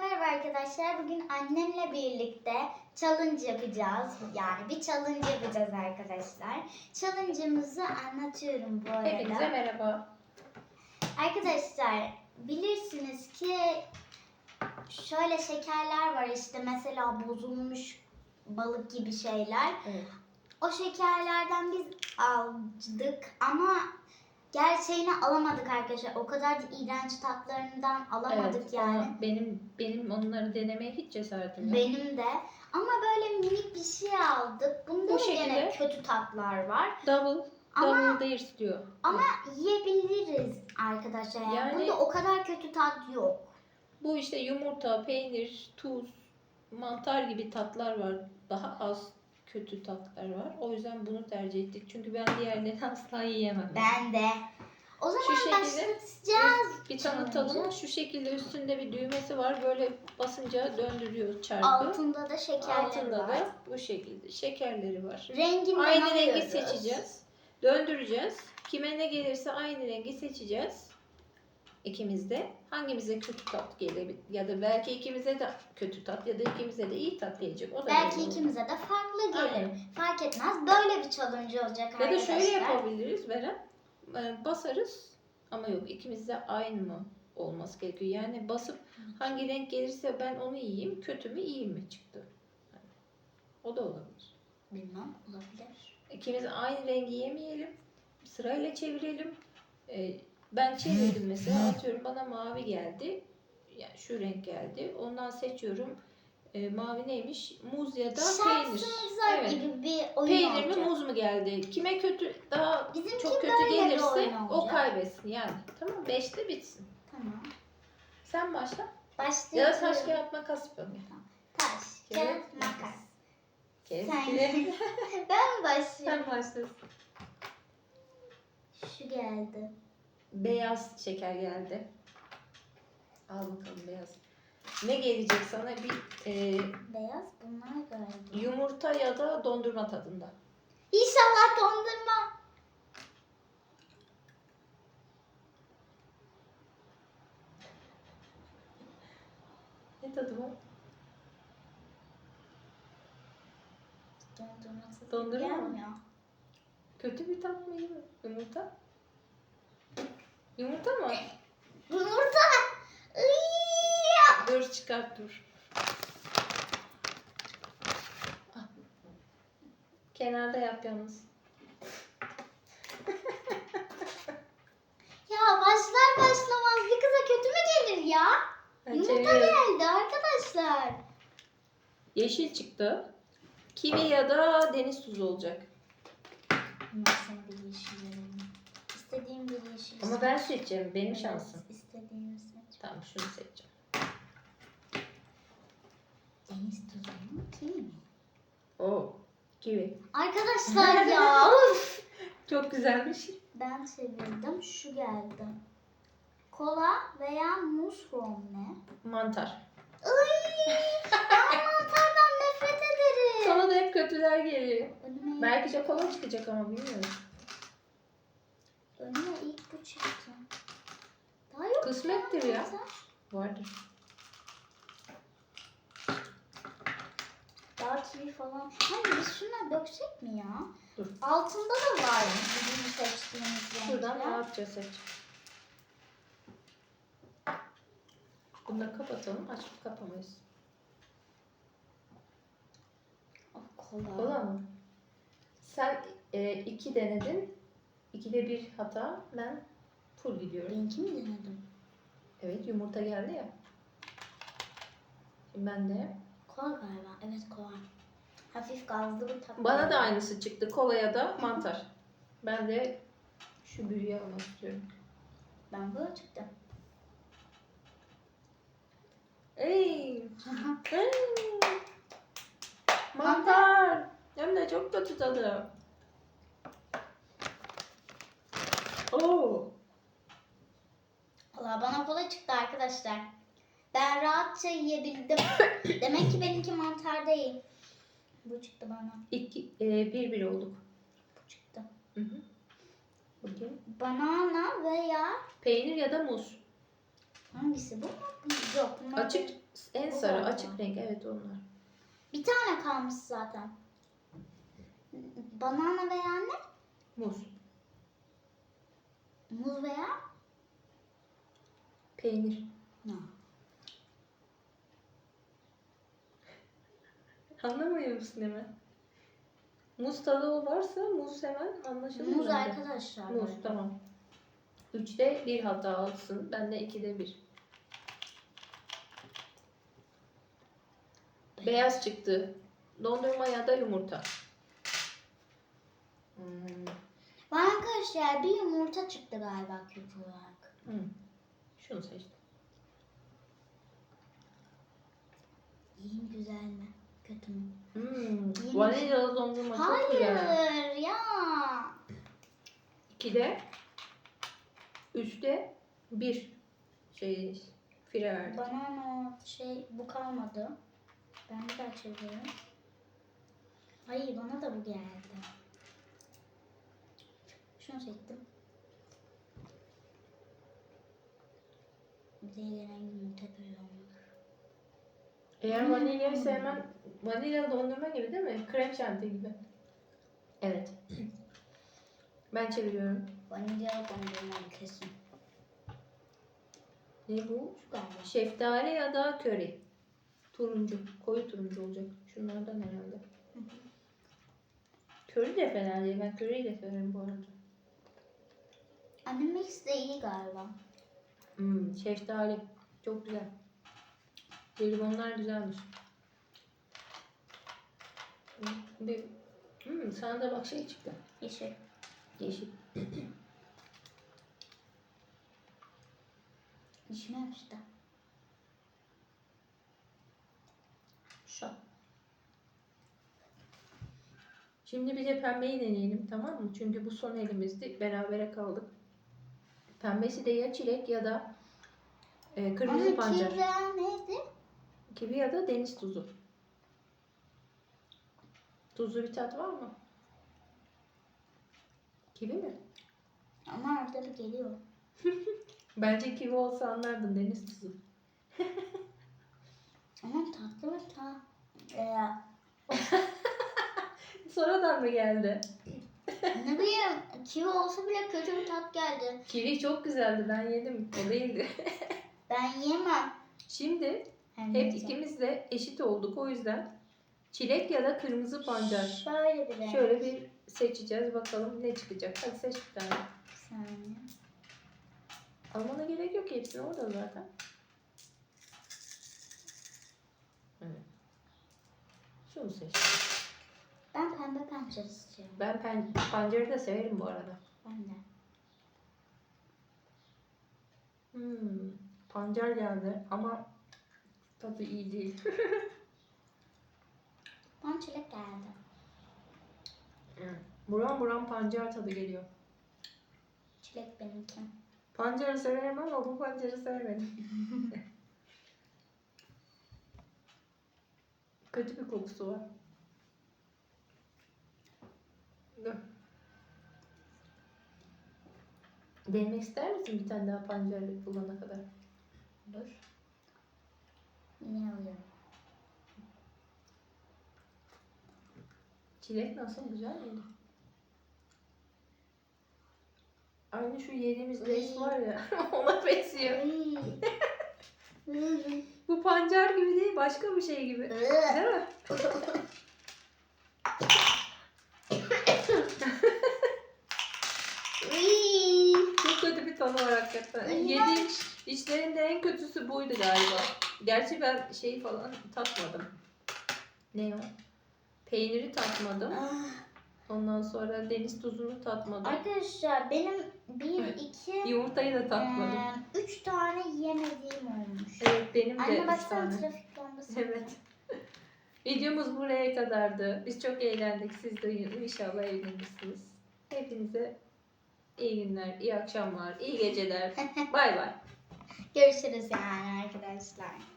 merhaba arkadaşlar. Bugün annemle birlikte challenge yapacağız. Yani bir challenge yapacağız arkadaşlar. Challenge'ımızı anlatıyorum bu arada. Hepinize merhaba. Arkadaşlar bilirsiniz ki şöyle şekerler var işte mesela bozulmuş balık gibi şeyler. Evet. O şekerlerden biz aldık ama gerçeğini alamadık arkadaşlar. O kadar da iğrenç tatlarından alamadık Evet, yani. benim benim onları denemeye hiç cesaretim yok. Benim de. Ama böyle minik bir şey aldık. Bunda Bu da gene kötü tatlar var. Double, Ama diyor. ama yiyebiliriz arkadaşlar. Yani. Yani- Bunda o kadar kötü tat yok. Bu işte yumurta, peynir, tuz, mantar gibi tatlar var. Daha az kötü tatlar var. O yüzden bunu tercih ettik. Çünkü ben diğerlerini asla yiyemem. Ben de. O zaman Şu şekilde bir tanıtalım. Şu şekilde üstünde bir düğmesi var. Böyle basınca döndürüyor çarkı. Altında da şekerler Altında var. da bu şekilde şekerleri var. Renginden Aynı rengi alıyoruz. seçeceğiz. Döndüreceğiz. Kime ne gelirse aynı rengi seçeceğiz. İkimiz de. Hangimize kötü tat gelir ya da belki ikimize de kötü tat ya da ikimize de iyi tat gelecek. O da Belki olmaz. ikimize de farklı gelir. Aynen. Fark etmez. Böyle bir challenge olacak Ya da arkadaşlar. şöyle yapabiliriz Beren. Ee, Basarız ama yok ikimiz de aynı mı olması gerekiyor. Yani basıp hangi renk gelirse ben onu yiyeyim, kötü mü iyi mi çıktı. Yani o da olabilir. Bilmem olabilir. İkimiz aynı rengi yemeyelim. Sırayla çevirelim. Ee, ben çevirdim mesela atıyorum bana mavi geldi. Yani şu renk geldi. Ondan seçiyorum. Ee, mavi neymiş? Muz ya da peynir. Şansımıza Evet. gibi bir oyun Peynir mi olacak. muz mu geldi? Kime kötü daha Bizimki çok kötü böyle bir gelirse oyun o olacak. kaybetsin yani. Tamam 5'te bitsin. Tamam. Sen başla. Ya Başlayalım. da taş kağıt makas yapalım. Taş, Kağıt, makas. Kes. Sen- Ben mi başlıyorum? Sen başlasın. Şu geldi. Beyaz şeker geldi. Al bakalım beyaz. Ne gelecek sana? Bir e, Beyaz bunlar galiba. yumurta ya da dondurma tadında. İnşallah dondurma. Ne tadı var? Dondurma tadı Dondurma mı? gelmiyor. Kötü bir tat mı? iyi mi? Yumurta? Yumurta mı? Yumurta. Dur çıkart dur. Ah. Kenarda yap yalnız. Ya başlar başlamaz bir kıza kötü mü gelir ya? Ben Yumurta çeviriyorum. geldi arkadaşlar. Yeşil çıktı. Kivi ya da deniz tuzu olacak. Sana bir yeşil verelim. Yeşil. Ama ben seçeceğim. Benim şansım. İstediğimi seç. Tamam şunu seçeceğim. Deniz tuzu mu? Kivi mi? Oo. Kivi. Arkadaşlar ya. uf. Çok güzelmiş. Ben çevirdim. Şu geldi. Kola veya muz from ne? Mantar. Iy, ben mantardan nefret ederim. Sana da hep kötüler geliyor. Önüme, Belki de kola çıkacak ama bilmiyorum. Önüme ilk bu çıktı. Daha yok. Kısmettir ya. Mantar. Vardır. Daha kivi falan. Hani biz şunları döksek mi ya? Dur. Altında da var bizim seçtiğimiz Şuradan renkler. rahatça seç. Bunu da kapatalım. Açıp kapamayız. Oh, kola. Kola mı? Sen e, iki denedin. İkide bir hata. Ben full gidiyorum. Benimki mi denedim? Evet yumurta geldi ya. Şimdi ben de. Kola galiba. Evet kola. Hafif gazlı bir tat. Bana da aynısı çıktı. Kola ya da mantar. Ben de şu büyüğü almak istiyorum. Ben böyle çıktı. Ey! Ey! Mantar! Hem de çok kötü tadı. Oo! Valla bana kola çıktı arkadaşlar. Ben rahatça yiyebildim. Demek ki benimki mantar değil. Bu çıktı bana. İki, e, bir bir olduk. Bu çıktı. Hı hı. Bakayım. Banana veya Peynir ya da muz. Hangisi bu? Bu- Yok. bunlar Açık en sarı galiba. açık renk evet onlar. Bir tane kalmış zaten. Banana veya ne? Muz. Muz veya? Peynir. Ne? Anlamıyor musun hemen? Muz tadı varsa muz hemen anlaşılır. Muz bence. arkadaşlar. Muz bence. tamam. Üçte bir hata alsın. Ben de ikide bir. Beyaz çıktı. Dondurma ya da yumurta. Hmm. Bana arkadaşlar bir yumurta çıktı galiba kötü olarak. hmm. Şunu seçtim. İyi mi güzel mi? Kötü mü? Hmm. Vanilyalı dondurma çok güzel. Hayır ya. İkide, üçte bir şey fire verdik. Banana şey bu kalmadı. Ben bir daha çeviriyorum. Hayır bana da bu geldi. Şunu seçtim. Bize gelen yumurta koyuyorum. Eğer Hmm. vanilyayı sevmem, vanilyalı dondurma gibi değil mi? Krem şanti gibi. Evet. Ben çeviriyorum. Vanilyalı dondurma kesin. Ne bu? Şu galiba. Şeftali ya da köri. Turuncu. Koyu turuncu olacak. Şunlardan herhalde. Köri de fena değil. Ben köriyi de severim bu arada. Annem mix de iyi galiba. Hmm, şeftali. Çok güzel. Jelibonlar güzelmiş. Bir, hmm, sana da bak şey çıktı. Yeşil. Yeşil. İçine yapıştı. Şu. Şimdi bir de pembeyi deneyelim tamam mı? Çünkü bu son elimizdi. Berabere kaldık. Pembesi de ya çilek ya da e, kırmızı Ama pancar. kivi neydi? Kivi ya da deniz tuzu. Tuzlu bir tat var mı? Kivi mi? Ama arada bir geliyor. Bence kivi olsa anlardın deniz tuzu. Ama tatlı ve ta. Ee, Sonradan mı geldi? Ne bileyim kivi olsa bile kötü bir tat geldi. Kivi çok güzeldi ben yedim. O değildi. Ben yemem. Şimdi Her hep neyse. ikimiz de eşit olduk. O yüzden çilek ya da kırmızı pancar. Şöyle bir renk. Şöyle bir seçeceğiz. Bakalım ne çıkacak. Hadi seç bir tane. Bir saniye. Almana gerek yok. Hepsini orada zaten. Evet. Şunu seç. Pancar istiyorum. Ben pen, pancarı da severim bu arada. Ben de. Hmm, pancar geldi ama tadı iyi değil. Bana çilek geldi. buram buram pancar tadı geliyor. Çilek benimki. Pancarı severim ama bu pancarı sevmedim. Kötü bir kokusu var. Dur. Denemek ister misin bir tane daha pancarlı bulana kadar? Dur. Yine alıyorum. Çilek nasıl? Güzel miydi? Aynı şu yediğimiz leş var ya ona benziyor. Iy. Iy. Bu pancar gibi değil başka bir şey gibi. Değil mi? Iy. Hakikaten. İğrenç. Yediğim içlerinde en kötüsü buydu galiba. Gerçi ben şey falan tatmadım. Ne o? Peyniri tatmadım. Ah. Ondan sonra deniz tuzunu tatmadım. Arkadaşlar benim bir, iki, Yumurtayı da tatmadım. eee, üç tane yemediğim olmuş. Evet benim de Anne üç baksana tane. trafik lambası. Evet. Videomuz buraya kadardı. Biz çok eğlendik. Siz de inşallah eğlenirsiniz. Hepinize iyi günler, iyi akşamlar, iyi geceler. Bay bay. Görüşürüz yani arkadaşlar.